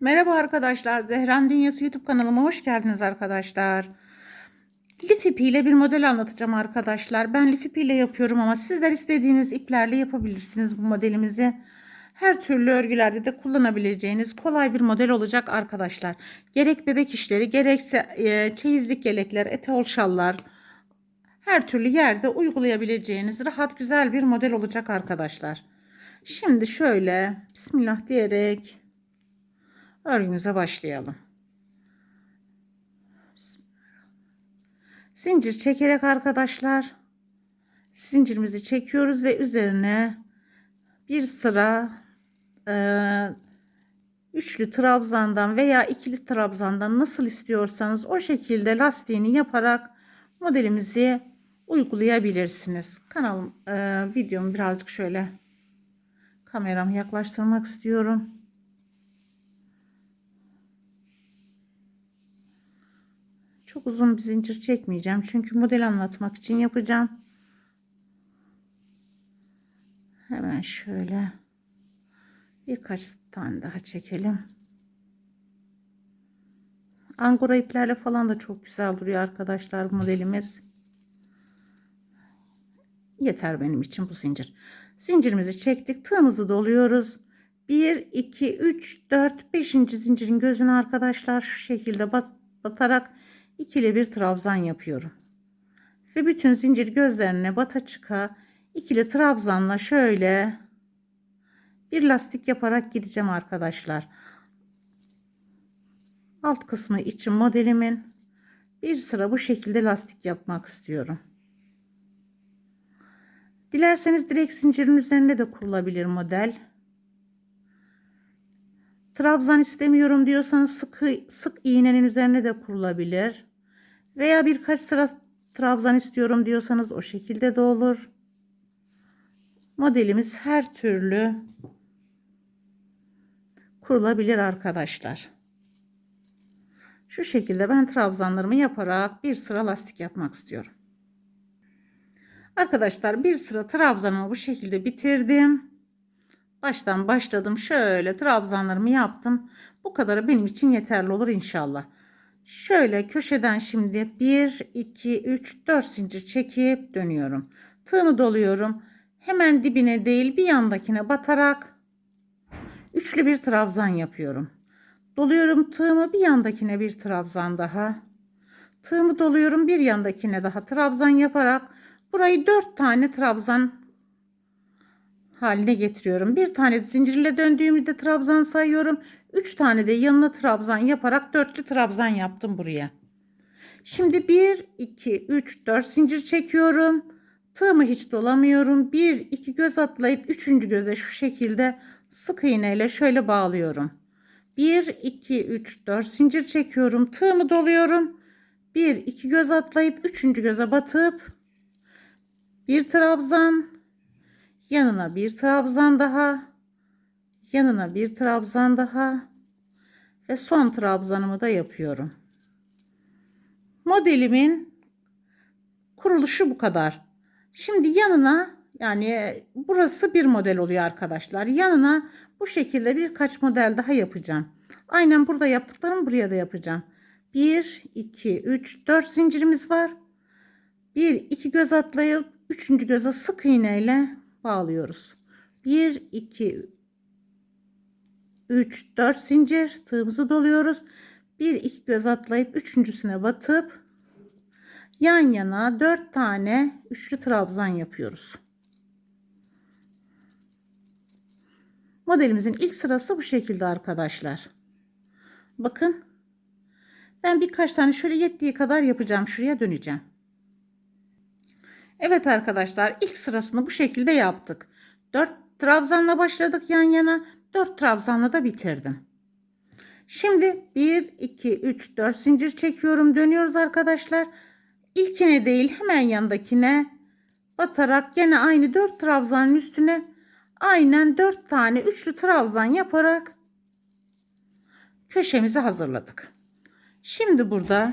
Merhaba arkadaşlar. Zehran Dünyası YouTube kanalıma hoş geldiniz arkadaşlar. Lif ipiyle bir model anlatacağım arkadaşlar. Ben lif ipiyle yapıyorum ama sizler istediğiniz iplerle yapabilirsiniz bu modelimizi. Her türlü örgülerde de kullanabileceğiniz kolay bir model olacak arkadaşlar. Gerek bebek işleri gerekse e, çeyizlik yelekler, etol şallar her türlü yerde uygulayabileceğiniz rahat güzel bir model olacak arkadaşlar. Şimdi şöyle bismillah diyerek örgümüze başlayalım. Zincir çekerek arkadaşlar zincirimizi çekiyoruz ve üzerine bir sıra e, üçlü trabzandan veya ikili trabzandan nasıl istiyorsanız o şekilde lastiğini yaparak modelimizi uygulayabilirsiniz. Kanalım e, videomu birazcık şöyle kameramı yaklaştırmak istiyorum. Çok uzun bir zincir çekmeyeceğim. Çünkü model anlatmak için yapacağım. Hemen şöyle birkaç tane daha çekelim. Angora iplerle falan da çok güzel duruyor arkadaşlar modelimiz. Yeter benim için bu zincir. Zincirimizi çektik. Tığımızı doluyoruz. 1, 2, 3, 4, 5. zincirin gözünü arkadaşlar şu şekilde batarak ikili bir trabzan yapıyorum. Ve bütün zincir gözlerine bata çıka ikili trabzanla şöyle bir lastik yaparak gideceğim arkadaşlar. Alt kısmı için modelimin bir sıra bu şekilde lastik yapmak istiyorum. Dilerseniz direkt zincirin üzerinde de kurulabilir model. Trabzan istemiyorum diyorsanız sık, sık iğnenin üzerine de kurulabilir. Veya birkaç sıra trabzan istiyorum diyorsanız o şekilde de olur. Modelimiz her türlü kurulabilir arkadaşlar. Şu şekilde ben trabzanlarımı yaparak bir sıra lastik yapmak istiyorum. Arkadaşlar bir sıra trabzanımı bu şekilde bitirdim. Baştan başladım. Şöyle trabzanlarımı yaptım. Bu kadarı benim için yeterli olur inşallah. Şöyle köşeden şimdi 1, 2, 3, 4 zincir çekip dönüyorum. Tığımı doluyorum. Hemen dibine değil bir yandakine batarak üçlü bir trabzan yapıyorum. Doluyorum tığımı bir yandakine bir trabzan daha. Tığımı doluyorum bir yandakine daha trabzan yaparak burayı 4 tane trabzan haline getiriyorum. Bir tane zincirle döndüğümde trabzan sayıyorum. 3 tane de yanına trabzan yaparak dörtlü trabzan yaptım buraya. Şimdi 1 2 3 4 zincir çekiyorum. Tığımı hiç dolamıyorum. 1 2 göz atlayıp 3. göze şu şekilde sık iğne ile şöyle bağlıyorum. 1 2 3 4 zincir çekiyorum. Tığımı doluyorum. 1 2 göz atlayıp 3. göze batıp bir trabzan yanına bir trabzan daha yanına bir trabzan daha ve son trabzanımı da yapıyorum. Modelimin kuruluşu bu kadar. Şimdi yanına yani burası bir model oluyor arkadaşlar. Yanına bu şekilde birkaç model daha yapacağım. Aynen burada yaptıklarımı buraya da yapacağım. 1, 2, 3, 4 zincirimiz var. 1, 2 göz atlayıp 3. göze sık iğne ile bağlıyoruz. 1, 2, 3, 4 zincir tığımızı doluyoruz. 1, 2 göz atlayıp üçüncüsüne batıp yan yana 4 tane üçlü trabzan yapıyoruz. Modelimizin ilk sırası bu şekilde arkadaşlar. Bakın. Ben birkaç tane şöyle yettiği kadar yapacağım. Şuraya döneceğim. Evet arkadaşlar ilk sırasını bu şekilde yaptık. 4 trabzanla başladık yan yana. 4 trabzanla da bitirdim. Şimdi 1 2 3 4 zincir çekiyorum. Dönüyoruz arkadaşlar. İlkine değil hemen yandakine batarak gene aynı 4 trabzanın üstüne aynen 4 tane üçlü trabzan yaparak köşemizi hazırladık. Şimdi burada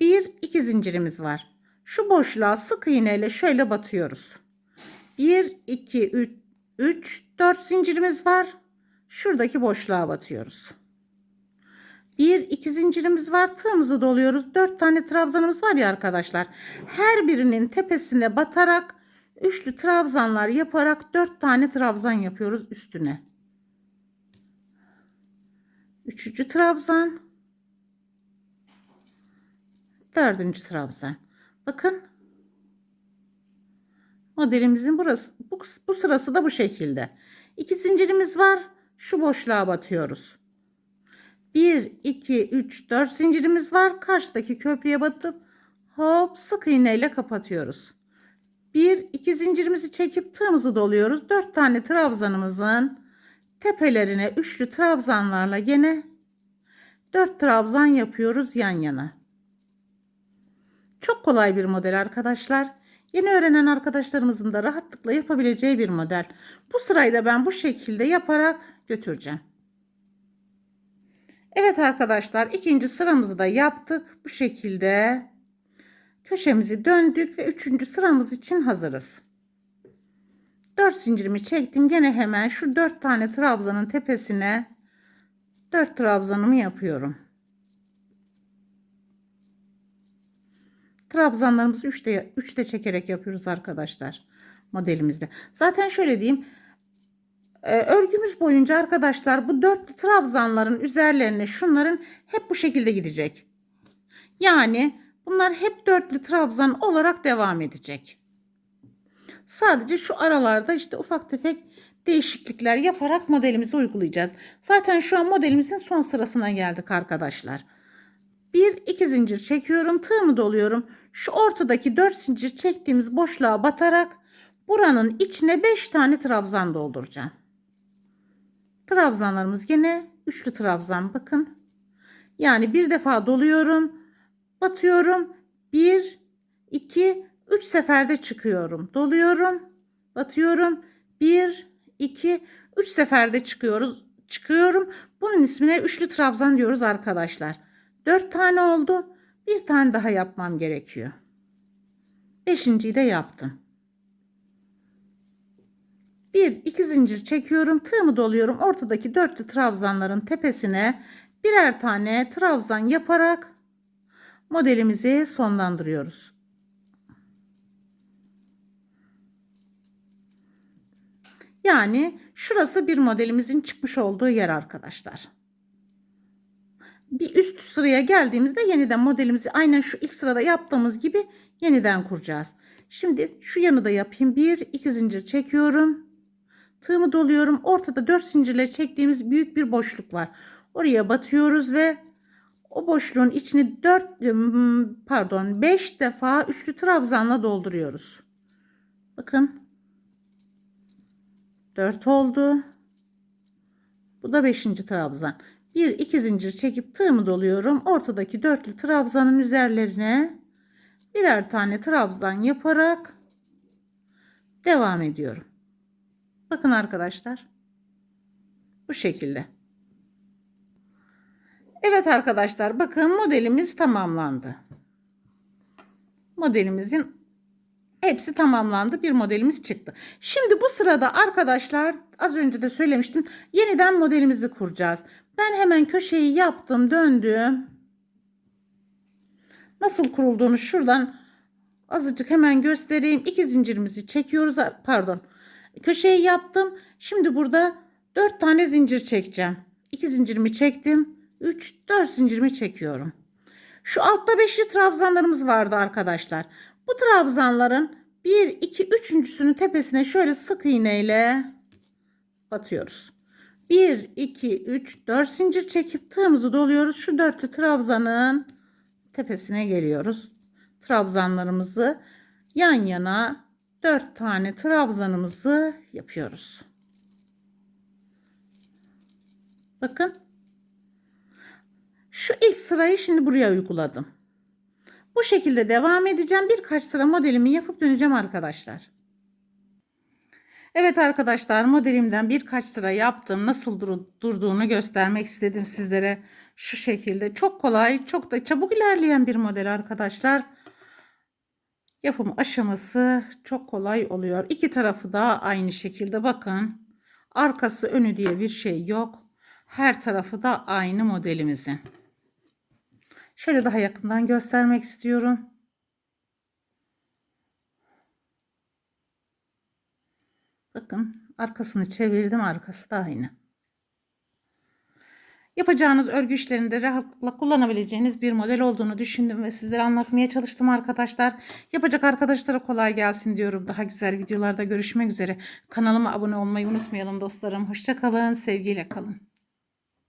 bir iki zincirimiz var. Şu boşluğa sık iğneyle şöyle batıyoruz. 1 2 3 3 4 zincirimiz var. şuradaki boşluğa batıyoruz. Bir iki zincirimiz var. Tığımızı doluyoruz. Dört tane trabzanımız var ya arkadaşlar. Her birinin tepesine batarak üçlü trabzanlar yaparak dört tane trabzan yapıyoruz üstüne. Üçüncü trabzan. Dördüncü trabzan. Bakın. Modelimizin burası bu, bu sırası da bu şekilde. İki zincirimiz var. Şu boşluğa batıyoruz. 1, 2, 3, 4 zincirimiz var. Karşıdaki köprüye batıp hop sık iğne ile kapatıyoruz. 1, 2 zincirimizi çekip tığımızı doluyoruz. 4 tane trabzanımızın tepelerine üçlü trabzanlarla gene 4 trabzan yapıyoruz yan yana. Çok kolay bir model arkadaşlar. Yeni öğrenen arkadaşlarımızın da rahatlıkla yapabileceği bir model. Bu sırayı da ben bu şekilde yaparak götüreceğim. Evet arkadaşlar ikinci sıramızı da yaptık. Bu şekilde köşemizi döndük ve üçüncü sıramız için hazırız. 4 zincirimi çektim. Gene hemen şu 4 tane trabzanın tepesine 4 trabzanımı yapıyorum. Trabzanlarımızı 3'te 3'te çekerek yapıyoruz arkadaşlar modelimizde. Zaten şöyle diyeyim. Ee, örgümüz boyunca arkadaşlar bu dörtlü trabzanların üzerlerine şunların hep bu şekilde gidecek. Yani bunlar hep dörtlü trabzan olarak devam edecek. Sadece şu aralarda işte ufak tefek değişiklikler yaparak modelimizi uygulayacağız. Zaten şu an modelimizin son sırasına geldik arkadaşlar. Bir iki zincir çekiyorum. Tığımı doluyorum. Şu ortadaki dört zincir çektiğimiz boşluğa batarak buranın içine beş tane trabzan dolduracağım. Trabzanlarımız yine üçlü trabzan bakın. Yani bir defa doluyorum. Batıyorum. Bir, iki, üç seferde çıkıyorum. Doluyorum. Batıyorum. Bir, iki, üç seferde çıkıyoruz. Çıkıyorum. Bunun ismine üçlü trabzan diyoruz arkadaşlar. Dört tane oldu. Bir tane daha yapmam gerekiyor. Beşinciyi de yaptım. Bir iki zincir çekiyorum. Tığımı doluyorum. Ortadaki dörtlü trabzanların tepesine birer tane trabzan yaparak modelimizi sonlandırıyoruz. Yani şurası bir modelimizin çıkmış olduğu yer arkadaşlar. Bir üst sıraya geldiğimizde yeniden modelimizi aynen şu ilk sırada yaptığımız gibi yeniden kuracağız. Şimdi şu yanı da yapayım. Bir iki zincir çekiyorum. Tığımı doluyorum. Ortada 4 zincirle çektiğimiz büyük bir boşluk var. Oraya batıyoruz ve o boşluğun içini 4 pardon 5 defa üçlü trabzanla dolduruyoruz. Bakın. 4 oldu. Bu da 5. trabzan. Bir iki zincir çekip tığımı doluyorum. Ortadaki dörtlü trabzanın üzerlerine birer tane trabzan yaparak devam ediyorum. Bakın arkadaşlar. Bu şekilde. Evet arkadaşlar bakın modelimiz tamamlandı. Modelimizin hepsi tamamlandı. Bir modelimiz çıktı. Şimdi bu sırada arkadaşlar az önce de söylemiştim. Yeniden modelimizi kuracağız. Ben hemen köşeyi yaptım döndüm. Nasıl kurulduğunu şuradan azıcık hemen göstereyim. İki zincirimizi çekiyoruz. Pardon. Köşeyi yaptım. Şimdi burada 4 tane zincir çekeceğim. 2 zincirimi çektim. 3 4 zincirimi çekiyorum. Şu altta beşli trabzanlarımız vardı arkadaşlar. Bu trabzanların 1 2 üçüncüsünün tepesine şöyle sık iğneyle batıyoruz. 1 2 3 4 zincir çekip tığımızı doluyoruz. Şu dörtlü trabzanın tepesine geliyoruz. Trabzanlarımızı yan yana 4 tane trabzanımızı yapıyoruz. Bakın. Şu ilk sırayı şimdi buraya uyguladım. Bu şekilde devam edeceğim. Birkaç sıra modelimi yapıp döneceğim arkadaşlar. Evet arkadaşlar modelimden birkaç sıra yaptım. Nasıl dur durduğunu göstermek istedim sizlere. Şu şekilde çok kolay, çok da çabuk ilerleyen bir model arkadaşlar. Yapım aşaması çok kolay oluyor. İki tarafı da aynı şekilde bakın. Arkası önü diye bir şey yok. Her tarafı da aynı modelimizin. Şöyle daha yakından göstermek istiyorum. Bakın arkasını çevirdim arkası da aynı. Yapacağınız örgü işlerinde rahatlıkla kullanabileceğiniz bir model olduğunu düşündüm ve sizlere anlatmaya çalıştım arkadaşlar. Yapacak arkadaşlara kolay gelsin diyorum. Daha güzel videolarda görüşmek üzere. Kanalıma abone olmayı unutmayalım dostlarım. Hoşçakalın, sevgiyle kalın.